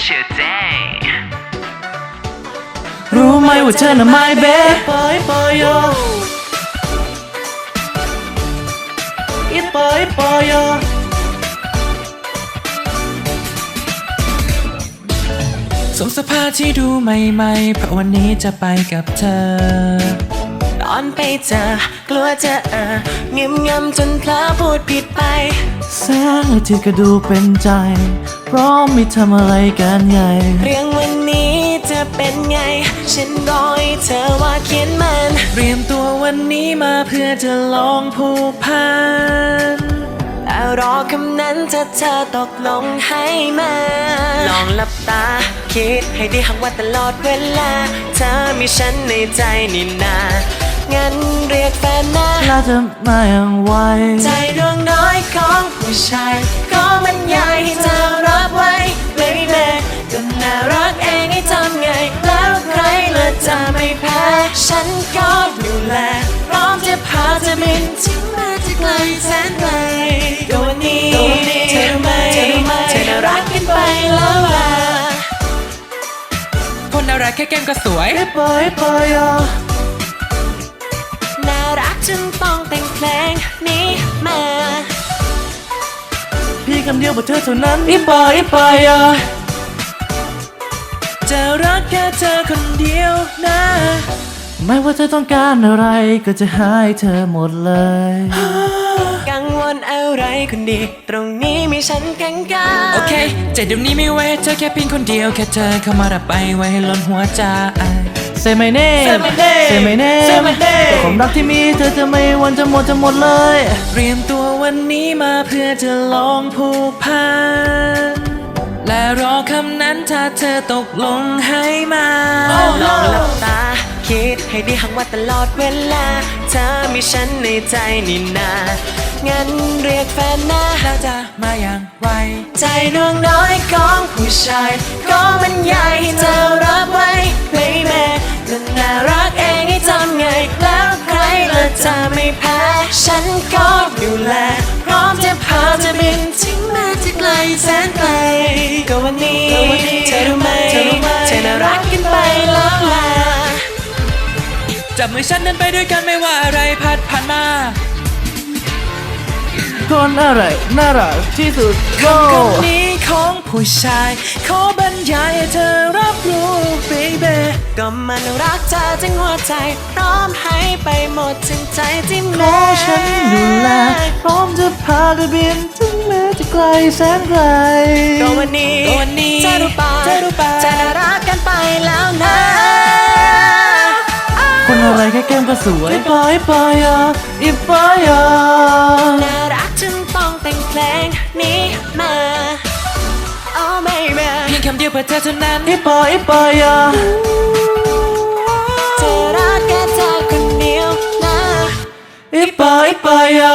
เชื่อใจรู้ไหมว่าเธอน่ะ my babe ปอยปอยโยอีปอยปอยโยสวมเสภาที่ดูใหม่ๆ เพราะวันนี้จะไปกับเธอ ตอนไปเจอกลัวจะเออเงียบงำจนเพลอพูดผิดไป แสงอาทิตย์ก็ดูเป็นใจเพราะไม่ทำอะไรกันไงเรื่องวันนี้จะเป็นไง ฉันรอให้เธอว่าเขียนมันเตรียมตัววันนี้มาเพื่อจะลองผูกพันแต่รอคำนั้นถ้าเธอตกลงให้มา ลองหลับตา คิดให้ดีหากว่าตลอดเวลา เธอมีฉันในใจนี่นางั้นเรียกแฟนนะแล้วจะมาอย่างไว ใจดวงน้อยของ ผู้ชายก็มันใหญ่ให้เธอรับไว้ baby ก็น่ารักเองให้ทำไง แล้วใครละจะไม่แพ้ ฉันก็ดูแลพร้อมจะพาเธอบินถึงแม้จะไกลแสนไกลก็วันนี้เธอรู้ไหมเธอน่ารักกันไปแล้วล่ะคนน่ารักแค่แก้มก็สวยปอยปอยโยน่ารักจนต้องแต่งเพลง คำเดียวบอกเธอเท่านั้นอีปอยอีปอยโยจะรักแค่เธอคนเดียวนะ ไม่ว่าเธอต้องการอะไรก็จะให้เธอหมดเลยกังวลอะไรคนดี ตรงนี้มีฉันกังกาโอเคใจเดี๋ยวนี้ไม่ไว้เธอแค่เพียงคนเดียวแค่เธอเข้ามารับไปไว้ให้ล้นหัวใจ Say my name Say my name Say my name Say my name ความรักที่มีเธอจะไม่วันจะหมดจะหมดเลย เตรียมตัววันนี้มาเพื่อจะลองผูกพัน และรอคำนั้นถ้าเธอตกลงให้มาลองหลับตา คิดให้ดีหากว่าตลอดเวลา เธอมีฉันในใจนี่นา งั้นเรียกแฟนนะแล้วจะมาอย่างไว ใจดวงน้อยของผู้ชาย ก็มันใหญ่ให้เธอรับไว้ ไม่แพ้ ฉันก็ดูแล พร้อมจะพาเธอบินถึงแม้จะไกลแสนไกลก็วันนี้เธอรู้ไหมเธอน่ารักกันไปแล้วล่ะจับมือฉันเดินไปด้วยกันไม่ว่าอะไรพัดผ่านมาคนอะไรน่ารักที่สุดคำคำนี้ ของผู้ชาย ขอบรรยายให้เธอรับรู้ baby ก็มันรักเธอทั้งหัวใจ พร้อมให้ไปหมดถึงใจที่ขแม้อฉันดูแล พร้อมจะพาเธอบินถึงแม้จะไกลแสนไกลก็วันนี้ก็วันนี้เธอรู้ป่ะเธอรู้ป่ะจะน่ารักกันไปแล้วนะคนอะไรแค่แก้มก็สวยปอยปอยอะอีปอยอะ พียงคำเดียวเพื่อเธอเท่านั้นอีปอยอีปอยอะเธอรักแค่เธอคนเดียวนะอีปอยอีปอยอะ